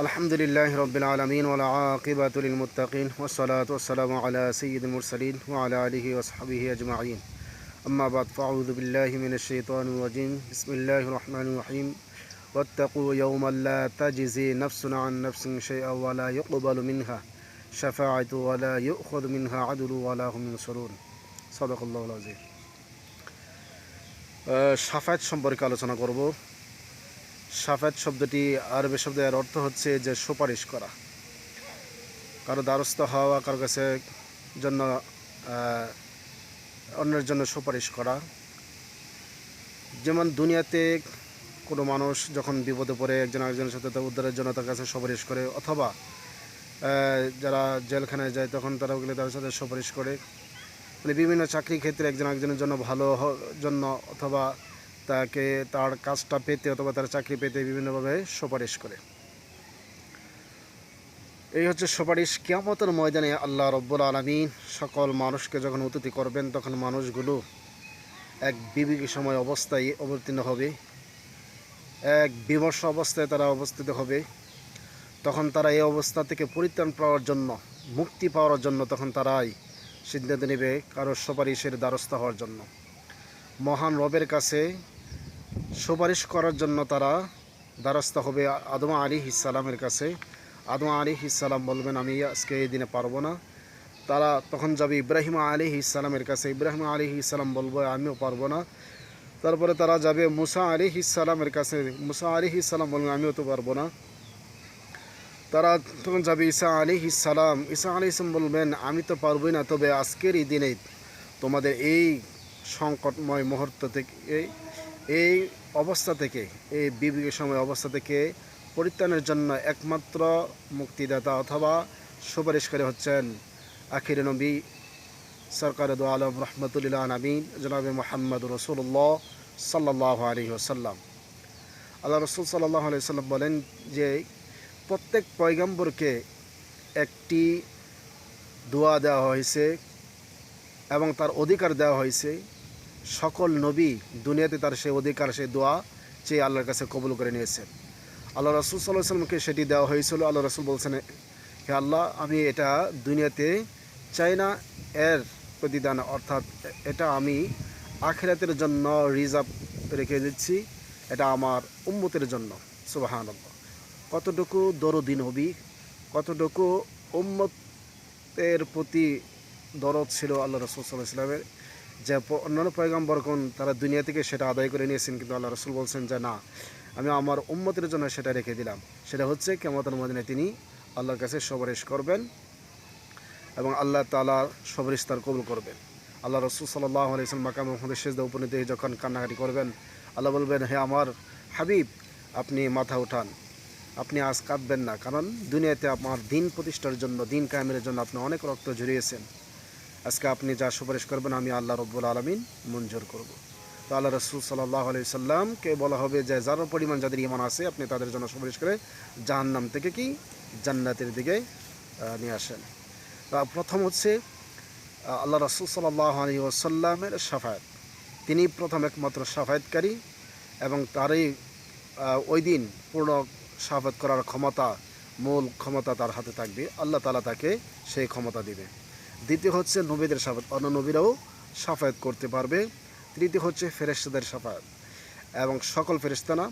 الحمد لله رب العالمين والعاقبة للمتقين والصلاة والسلام على سيد المرسلين وعلى آله وصحبه أجمعين أما بعد فأعوذ بالله من الشيطان الرجيم بسم الله الرحمن الرحيم واتقوا يوما لا تجزي نفس عن نفس شيئا ولا يقبل منها شفاعة ولا يؤخذ منها عدل ولا هم ينصرون صدق الله العظيم সাফায়াত সম্পর্কে আলোচনা করব সাফায়াত শব্দটি আরবি শব্দ এর অর্থ হচ্ছে যে সুপারিশ করা। কারও দ্বারস্থ হওয়া, কারও কাছে জন্য অন্যের জন্য সুপারিশ করা। যেমন দুনিয়াতে কোনো মানুষ যখন বিপদে পড়ে, একজন আরেকজনের সাথে উদ্ধারের জন্য তার কাছে সুপারিশ করে, অথবা যারা জেলখানায় যায় তখন তারা ওগুলো তার সাথে সুপারিশ করে। মানে বিভিন্ন চাকরি ক্ষেত্রে একজন একজনের জন্য ভালো জন্য অথবা তাকে তার কাজটা পেতে অথবা তার চাকরি পেতে বিভিন্নভাবে সুপারিশ করে। এই হচ্ছে সুপারিশ। কিয়ামতের ময়দানে আল্লাহ রব্বুল আলমিন সকল মানুষকে যখন অতিথি করবেন, তখন মানুষগুলো এক বিবেক সময় অবস্থায় অবতীর্ণ হবে। এক বিমর্ষ অবস্থায় তারা অবস্থিত হবে। তখন তারা এই অবস্থা থেকে পরিত্রাণ পাওয়ার জন্য, মুক্তি পাওয়ার জন্য তখন তারাই সিদ্ধান্ত নেবে কারও সুপারিশের দ্বারস্থ হওয়ার জন্য। মহান রবের কাছে সুপারিশ করার জন্য তারা দ্বারস্থ হবে আদম আলী ইসালামের কাছে। আদম আলী ইসালাম বলবেন, আমি আজকে এই দিনে পারব না। তারা তখন যাবে ইব্রাহিম আলী ইসালামের কাছে। ইব্রাহিম আলী ইসালাম বলব, আমিও পারব না। তারপরে তারা যাবে মুসা আলী ইসালামের কাছে। মুসা আলী ইসালাম বলবেন আমিও তো পারব না। তারা তখন যাবে ঈসা আলী ইসালাম ঈসা আলী ইসলাম বলবেন, আমি তো পারবই না, তবে আজকের এই দিনে তোমাদের এই সংকটময় মুহূর্ত থেকে এই এই অবস্থা থেকে, এই বিবেকের সময় অবস্থা থেকে পরিত্রাণের জন্য একমাত্র মুক্তিদাতা অথবা সুপারিশ করে হচ্ছেন আখির নবী সরকার দু আলম রহমতুল্লাহ নবীন জনাবে মোহাম্মদ রসুল্লাহ সাল্লাহ আলী ওসাল্লাম আল্লাহ রসুল সাল্লাহ আলি সাল্লাম বলেন যে, প্রত্যেক পয়গম্বরকে একটি দোয়া দেওয়া হয়েছে এবং তার অধিকার দেওয়া হয়েছে। সকল নবী দুনিয়াতে তার সেই অধিকার সেই দোয়া চেয়ে আল্লাহর কাছে কবুল করে নিয়েছেন। আল্লাহ রসুল সাল্লাহ সাল্লামকে সেটি দেওয়া হয়েছিল। আল্লাহ রসুল বলছেন, হে আল্লাহ, আমি এটা দুনিয়াতে চাই না। এর প্রতিদান, অর্থাৎ এটা আমি আখেরাতের জন্য রিজার্ভ রেখে দিচ্ছি। এটা আমার উম্মতের জন্য। সুবাহান কতটুকু দরদি নবী, কতটুকু উম্মতের প্রতি দরদ ছিল আল্লাহ রসুল সাল্লাহ ইসলামের যে অন্যান্য পয়গাম্বরগণ তারা দুনিয়া থেকে সেটা আদায় করে নিয়েছেন, কিন্তু আল্লাহ রসুল বলছেন যে না, আমি আমার উম্মতের জন্য সেটা রেখে দিলাম। সেটা হচ্ছে কেমতের মদিনে তিনি আল্লাহর কাছে সবরেশ করবেন এবং আল্লাহ তালা সবরেশ তার কবুল করবেন। আল্লাহ রসুল সাল্লাহ আলাইসলাম মাকাম মোহাম্মদের শেষদা উপনীত হয়ে যখন কান্নাকাটি করবেন, আল্লাহ বলবেন, হে আমার হাবিব, আপনি মাথা উঠান। আপনি আজ কাঁদবেন না, কারণ দুনিয়াতে আমার দিন প্রতিষ্ঠার জন্য, দিন কায়েমের জন্য আপনি অনেক রক্ত ঝরিয়েছেন। আজকে আপনি যা সুপারিশ করবেন, আমি আল্লাহ রব্বুল আলমিন মঞ্জুর করব। তো আল্লাহ রসুল সাল্লাহ আলি সাল্লামকে বলা হবে যে, যার পরিমাণ যাদের ইমান আছে, আপনি তাদের জন্য সুপারিশ করে জাহান্নাম থেকে কি? জান্নাতের দিকে নিয়ে আসেন। প্রথম হচ্ছে আল্লাহ রসুল সাল্লাহ আলী ওসাল্লামের সাফায়াত। তিনি প্রথম একমাত্র সাফায়াতকারী এবং তারই ওই দিন পূর্ণ সাফাত করার ক্ষমতা, মূল ক্ষমতা তার হাতে থাকবে। আল্লাহ তালা তাকে সেই ক্ষমতা দিবে। দ্বিতীয় হচ্ছে নবীদের সাফাত অন্য নবীরাও সাফায়াত করতে পারবে। তৃতীয় হচ্ছে ফেরেস্তাদের সাফায়াত এবং সকল ফেরেস্তা না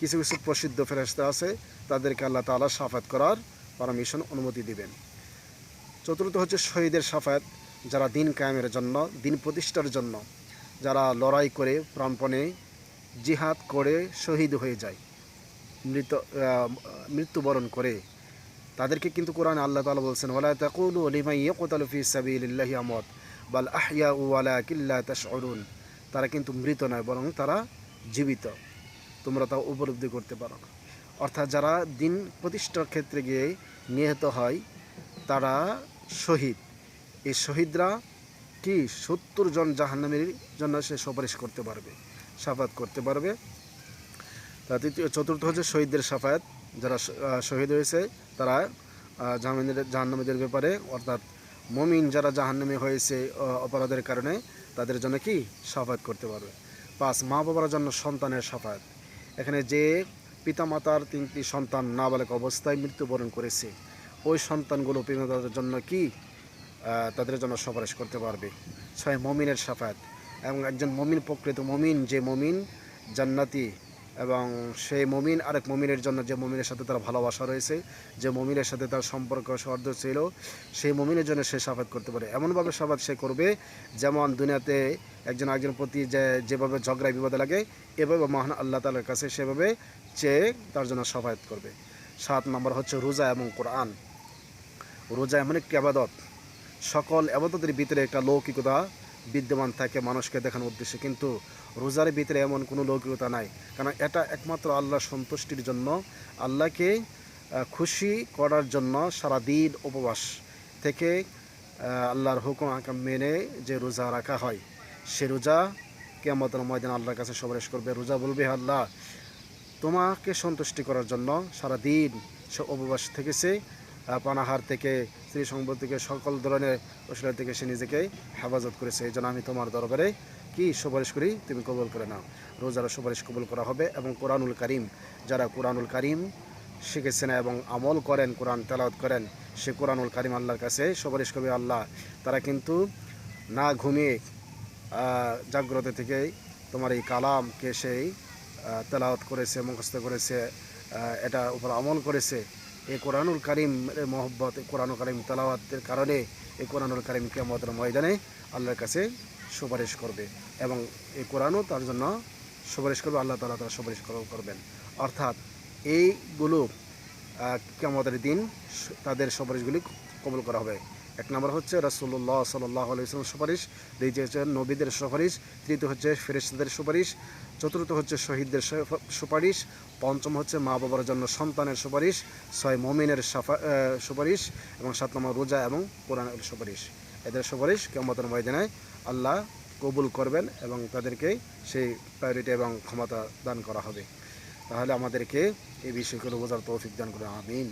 কিছু কিছু প্রসিদ্ধ ফেরেস্তা আছে, তাদেরকে আল্লাহ তালা সাফায়াত করার পারমিশন, অনুমতি দিবেন। চতুর্থ হচ্ছে শহীদের সাফায়াত যারা দিন কায়েমের জন্য, দিন প্রতিষ্ঠার জন্য, যারা লড়াই করে প্রাণপণে জিহাদ করে শহীদ হয়ে যায়, মৃত মৃত্যুবরণ করে। তাদেরকে কিন্তু কোরআন আল্লাহ তালা বলছেন ওলা তাকুলু লিমাই ইয়াকুতালু ফি সাবিলিল্লাহি আমত বাল আহইয়া ওয়ালা কিল্লা তাশউরুন। তারা কিন্তু মৃত নয়, বরং তারা জীবিত। তোমরা তা উপলব্ধি করতে পারো না। অর্থাৎ যারা দিন প্রতিষ্ঠার ক্ষেত্রে গিয়ে নিহত হয়, তারা শহীদ। এই শহীদরা কি সত্তর জন জাহান্নামের জন্য সে সুপারিশ করতে পারবে, সাফাত করতে পারবে? তা তৃতীয়, চতুর্থ হচ্ছে শহীদদের সাফায়াত। যারা শহীদ হয়েছে, তারা জাহান্নামীদের জাহান্নামীদের ব্যাপারে, অর্থাৎ মমিন যারা জাহান্নামী হয়েছে অপরাধের কারণে, তাদের জন্য কি সাফায়াত করতে পারবে? পাঁচ মা বাবার জন্য সন্তানের সাফায়াত। এখানে যে পিতামাতার তিনটি সন্তান নাবালক অবস্থায় মৃত্যুবরণ করেছে, ওই সন্তানগুলো পিতামাতার জন্য কি তাদের জন্য সুপারিশ করতে পারবে? ছয়, মমিনের সাফাত এবং একজন মমিন, প্রকৃত মমিন, যে মমিন জান্নাতি এবং সেই মমিন, আরেক মমিনের জন্য যে মমিনের সাথে তার ভালোবাসা রয়েছে, যে মমিনের সাথে তার সম্পর্ক সর্দ ছিল, সেই মমিনের জন্য সে সাফাত করতে পারে। এমনভাবে সাফাত সে করবে, যেমন দুনিয়াতে একজন একজন প্রতি যে, যেভাবে ঝগড়ায় বিপদে লাগে, এভাবে মহান আল্লাহ তালার কাছে সেভাবে চেয়ে তার জন্য সাফায়াত করবে। সাত নম্বর হচ্ছে রোজা এবং কোরআন। রোজা এমন একটি আবাদত। সকল আবাদতের ভিতরে একটা লৌকিকতা বিদ্যমান থাকে মানুষকে দেখানোর উদ্দেশ্যে। কিন্তু রোজার ভিতরে এমন কোনো লৌকিকতা নাই। কারণ এটা একমাত্র আল্লাহ সন্তুষ্টির জন্য, আল্লাহকে খুশি করার জন্য সারাদিন উপবাস থেকে আল্লাহর হুকুম আকাম মেনে যে রোজা রাখা হয়, সে রোজা কেমতের ময়দান আল্লাহর কাছে সুপারিশ করবে। রোজা বলবে আল্লাহ, তোমাকে সন্তুষ্টি করার জন্য সারাদিন সে উপবাস থেকেছে। পানাহার থেকে স্ত্রী সম্পদ থেকে সকল ধরনের অসুবিধা থেকে সে নিজেকে হেফাজত করেছে। এই জন্য আমি তোমার দরবারে কি সুপারিশ করি তুমি কবুল করে নাও। রোজার সুপারিশ কবুল করা হবে এবং কোরআনুল করিম যারা কোরআনুল করিম শিখেছেন এবং আমল করেন কোরআন তেলাওয়াত করেন সে কোরআনুল করিম আল্লাহর কাছে সুপারিশ করবে আল্লাহ। তারা কিন্তু না ঘুমিয়ে জাগ্রত থেকে তোমার এই কালামকে সেই আহ, তেলাওয়াত করেছে মুখস্থ করেছে এটা উপর আমল করেছে। এই কোরআনুল কারিম মহব্বত কোরআনুল কারিম তালাওয়াতের কারণে এই কোরআনুল কারিম কেমতের ময়দানে আল্লাহর কাছে সুপারিশ করবে এবং এই কোরআনও তার জন্য সুপারিশ করবে, আল্লাহ তালা তারা সুপারিশ করবেন। অর্থাৎ এইগুলো কেমতের দিন তাদের সুপারিশগুলি কবল করা হবে। এক নম্বর হচ্ছে রাসুল্লাহ সাল্লাহ আলাইসলাম সুপারিশ দ্বিতীয় হচ্ছে নবীদের সুপারিশ, তৃতীয় হচ্ছে ফেরেশতাদের সুপারিশ, চতুর্থ হচ্ছে শহীদদের সুপারিশ, পঞ্চম হচ্ছে মা বাবার জন্য সন্তানের সুপারিশ, ছয় মমিনের সাফা সুপারিশ এবং সাত নম্বর রোজা এবং কোরআনের সুপারিশ। এদের সুপারিশ কেমতের ময়দানে আল্লাহ কবুল করবেন এবং তাদেরকে সেই প্রায়োরিটি এবং ক্ষমতা দান করা হবে। তাহলে আমাদেরকে এই বিষয়গুলো বোঝার তৌফিক দান করে আমিন।